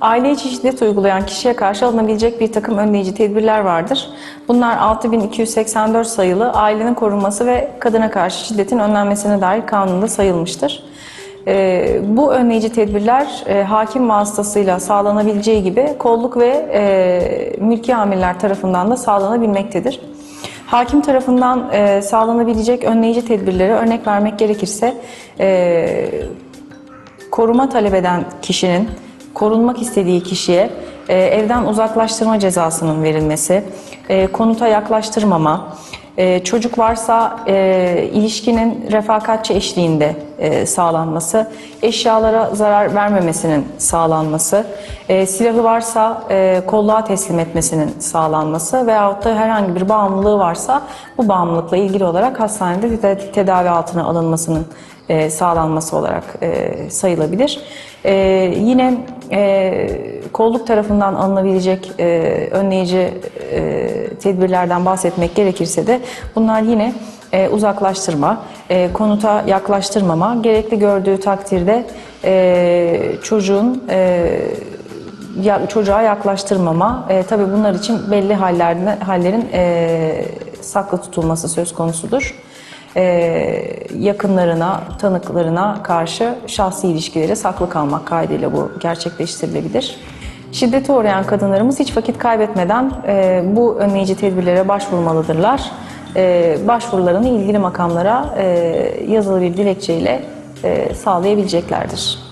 Aile içi şiddet uygulayan kişiye karşı alınabilecek bir takım önleyici tedbirler vardır. Bunlar 6284 sayılı ailenin korunması ve kadına karşı şiddetin önlenmesine dair kanunda sayılmıştır. Ee, bu önleyici tedbirler e, hakim vasıtasıyla sağlanabileceği gibi kolluk ve e, mülki amirler tarafından da sağlanabilmektedir. Hakim tarafından e, sağlanabilecek önleyici tedbirleri örnek vermek gerekirse e, koruma talep eden kişinin korunmak istediği kişiye e, evden uzaklaştırma cezasının verilmesi, e, konuta yaklaştırmama, e, çocuk varsa e, ilişkinin refakatçi eşliğinde e, sağlanması, eşyalara zarar vermemesinin sağlanması, e, silahı varsa e, kolluğa teslim etmesinin sağlanması veyahut da herhangi bir bağımlılığı varsa bu bağımlılıkla ilgili olarak hastanede te- tedavi altına alınmasının e, sağlanması olarak e, sayılabilir. E, yine e, kolluk tarafından alınabilecek e, önleyici e, tedbirlerden bahsetmek gerekirse de bunlar yine e, uzaklaştırma, e, konuta yaklaştırmama, gerekli gördüğü takdirde e, çocuğun e, ya, çocuğa yaklaştırmama, e, tabii bunlar için belli hallerine, hallerin e, saklı tutulması söz konusudur. E, yakınlarına, tanıklarına karşı şahsi ilişkileri saklı kalmak kaydıyla bu gerçekleştirilebilir. Şiddete uğrayan kadınlarımız hiç vakit kaybetmeden e, bu önleyici tedbirlere başvurmalıdırlar. E, başvurularını ilgili makamlara e, yazılı bir dilekçeyle e, sağlayabileceklerdir.